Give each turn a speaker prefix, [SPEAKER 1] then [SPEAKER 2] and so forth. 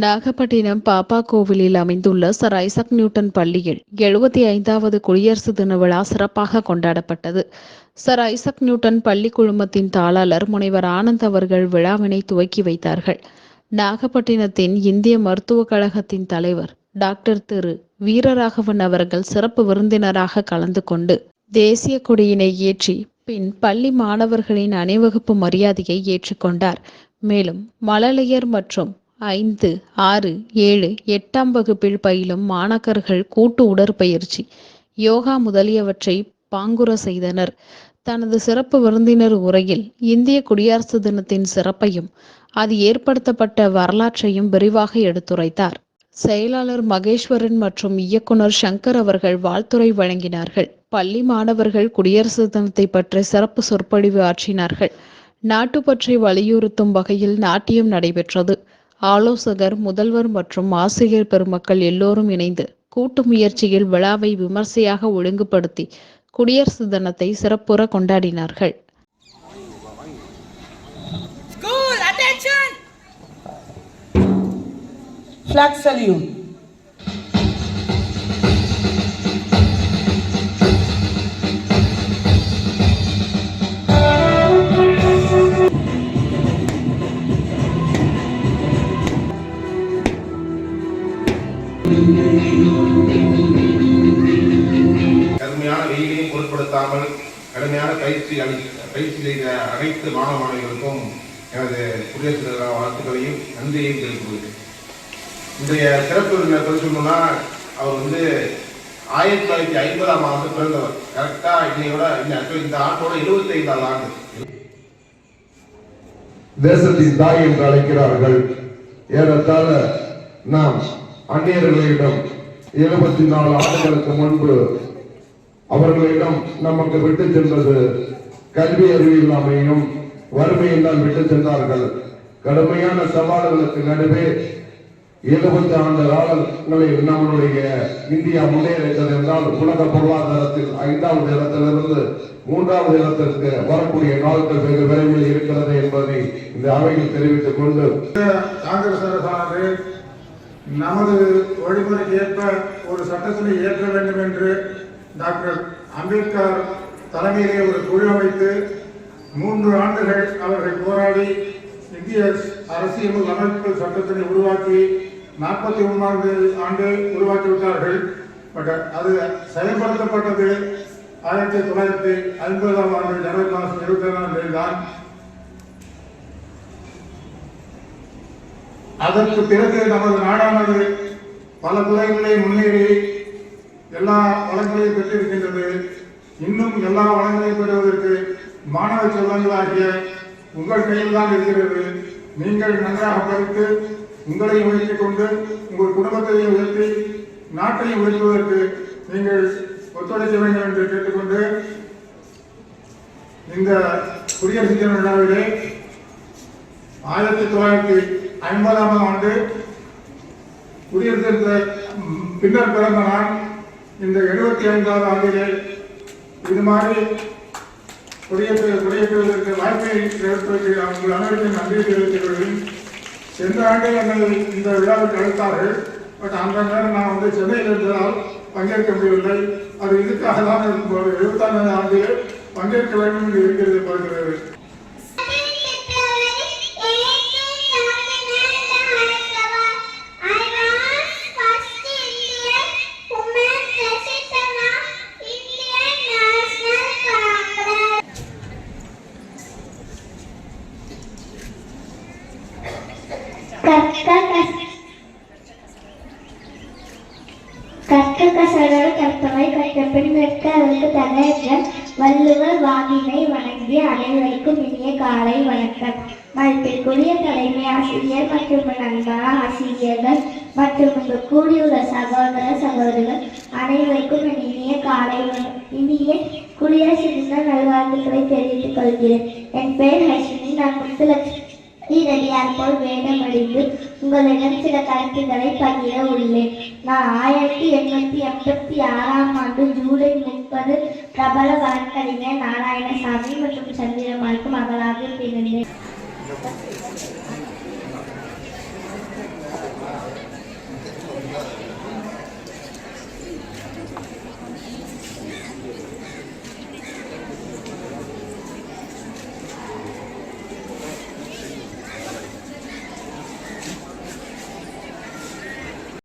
[SPEAKER 1] நாகப்பட்டினம் பாப்பா கோவிலில் அமைந்துள்ள சர் ஐசக் நியூட்டன் பள்ளியில் எழுபத்தி ஐந்தாவது குடியரசு தின விழா சிறப்பாக கொண்டாடப்பட்டது சர் ஐசக் நியூட்டன் பள்ளி குழுமத்தின் தாளாளர் முனைவர் ஆனந்த் அவர்கள் விழாவினை துவக்கி வைத்தார்கள் நாகப்பட்டினத்தின் இந்திய மருத்துவக் கழகத்தின் தலைவர் டாக்டர் திரு வீரராகவன் அவர்கள் சிறப்பு விருந்தினராக கலந்து கொண்டு தேசிய கொடியினை ஏற்றி பின் பள்ளி மாணவர்களின் அணிவகுப்பு மரியாதையை ஏற்றுக்கொண்டார் மேலும் மழலையர் மற்றும் ஐந்து ஆறு ஏழு எட்டாம் வகுப்பில் பயிலும் மாணாக்கர்கள் கூட்டு உடற்பயிற்சி யோகா முதலியவற்றை பாங்குற செய்தனர் தனது சிறப்பு விருந்தினர் உரையில் இந்திய குடியரசு தினத்தின் சிறப்பையும் அது ஏற்படுத்தப்பட்ட வரலாற்றையும் விரிவாக எடுத்துரைத்தார் செயலாளர் மகேஸ்வரன் மற்றும் இயக்குனர் சங்கர் அவர்கள் வாழ்த்துறை வழங்கினார்கள் பள்ளி மாணவர்கள் குடியரசு தினத்தை பற்றி சிறப்பு சொற்பொழிவு ஆற்றினார்கள் நாட்டுப்பற்றை வலியுறுத்தும் வகையில் நாட்டியம் நடைபெற்றது ஆலோசகர் முதல்வர் மற்றும் ஆசிரியர் பெருமக்கள் எல்லோரும் இணைந்து கூட்டு முயற்சியில் விழாவை விமர்சையாக ஒழுங்குபடுத்தி குடியரசு தினத்தை சிறப்புற கொண்டாடினார்கள்
[SPEAKER 2] Flag salute.
[SPEAKER 3] கடுமையான வெயிலையும் பொருட்படுத்தாமல் கடுமையான பயிற்சி அளி பயிற்சி செய்த அனைத்து மாணவ மாணவிகளுக்கும் எனது குடியரசு தலைவர் வாழ்த்துக்களையும் நன்றியையும் தெரிவிக்கிறேன் இன்றைய சிறப்பு சொல்லணும்னா அவர் வந்து ஆயிரத்தி தொள்ளாயிரத்தி ஐம்பதாம் ஆண்டு பிறந்தவர் கரெக்டா இன்னையோட இந்த ஆண்டோட இருபத்தி ஐந்தாம் ஆண்டு
[SPEAKER 4] தேசத்தின் தாய் என்று அழைக்கிறார்கள் ஏறத்தாழ நாம் அந்நியர்களிடம் எழுபத்தி நாலு ஆண்டுகளுக்கு முன்பு அவர்களிடம் நமக்கு விட்டு சென்றது கல்வி அறிவு இல்லாமையும் வறுமையினால் விட்டு சென்றார்கள் கடுமையான சவால்களுக்கு நடுவே எழுபத்தி ஆண்டு காலங்களில் நம்மளுடைய இந்தியா முன்னேறிட்டது என்றால் உலக பொருளாதாரத்தில் ஐந்தாவது இடத்திலிருந்து மூன்றாவது இடத்திற்கு வரக்கூடிய நாட்கள் வெகு விரைவில் இருக்கிறது என்பதை இந்த அவையில் தெரிவித்துக் கொண்டு காங்கிரஸ் அரசானது நமது வழிமுறைக்கு ஏற்ப ஒரு சட்டத்தினை இயற்ற வேண்டும் என்று டாக்டர் அம்பேத்கர் தலைமையிலே ஒரு குழு அமைத்து மூன்று ஆண்டுகள் அவர்கள் போராடி இந்திய அரசியல் அமைப்பு சட்டத்தினை உருவாக்கி நாற்பத்தி ஒன்றாவது ஆண்டு உருவாக்கிவிட்டார்கள் பட் அது செயல்படுத்தப்பட்டது ஆயிரத்தி தொள்ளாயிரத்தி ஐம்பதாம் ஆண்டு ஜனவரி மாதம் இருபத்தி ஏழாம் தேதி தான் அதற்கு பிறகு நமது நாடானது பல துறைகளை முன்னேறி எல்லா வளங்களையும் பெற்றிருக்கின்றது இன்னும் எல்லா வளங்களையும் பெறுவதற்கு மாணவ ஆகிய உங்கள் கையில் தான் இருக்கிறது நீங்கள் நன்றாக படித்து உங்களை உயர்த்தி கொண்டு உங்கள் குடும்பத்தையும் உயர்த்தி நாட்டையும் உயர்த்துவதற்கு நீங்கள் ஒத்துழைக்க வேண்டும் என்று கேட்டுக்கொண்டு இந்த குடியரசு தின விழாவிலே ஆயிரத்தி தொள்ளாயிரத்தி ஐம்பதாம் ஆண்டு குடியரசு பின்னர் பிறந்த நான் இந்த எழுபத்தி ஐந்தாவது ஆண்டிலே இது மாதிரி குடியேற்ற குடியேற்றுவதற்கு வாய்ப்பை ஏற்படுத்தி அவர்கள் அனைவருக்கும் நன்றி தெரிவித்துக்கொள்கிறேன் சென்ற ஆண்டில் எங்கள் இந்த விழாவில் அழைத்தார்கள் பட் அந்த நேரம் நான் வந்து சென்னையில் இருந்ததால் பங்கேற்க முடியவில்லை அது இதுக்காக தான் எழுபத்தாண்டு ஆண்டிலே பங்கேற்க வேண்டும் என்று இருக்கிறது பார்க்கிறது
[SPEAKER 5] கற்க கசடர் கற்பவை கற்க பின் நிற்க அதற்கு தன்னேற்றம் வள்ளுவர் வாகினை வணங்கி அனைவருக்கும் இனிய காலை வணக்கம் மதிப்பிற்குரிய தலைமை ஆசிரியர் மற்றும் நண்பா ஆசிரியர்கள் மற்றும் இங்கு கூடியுள்ள சகோதர சகோதரர்கள் அனைவருக்கும் இனிய காலை இனிய குடியரசு தின நல்வாழ்த்துக்களை தெரிவித்துக் கொள்கிறேன் என் பெயர் ஹர்ஷினி நான் லட்சுமி இதழியார் போல் வேடமடைந்து உங்களிடம் சில கருத்துக்களை பகிர உள்ளேன் நான் ஆயிரத்தி எண்ணூத்தி எண்பத்தி ஆறாம் ஆண்டு ஜூலை முப்பது பிரபல வழக்கறிஞர் நாராயணசாமி மற்றும் சந்திரமாருக்கு மகளாக பிறந்தேன்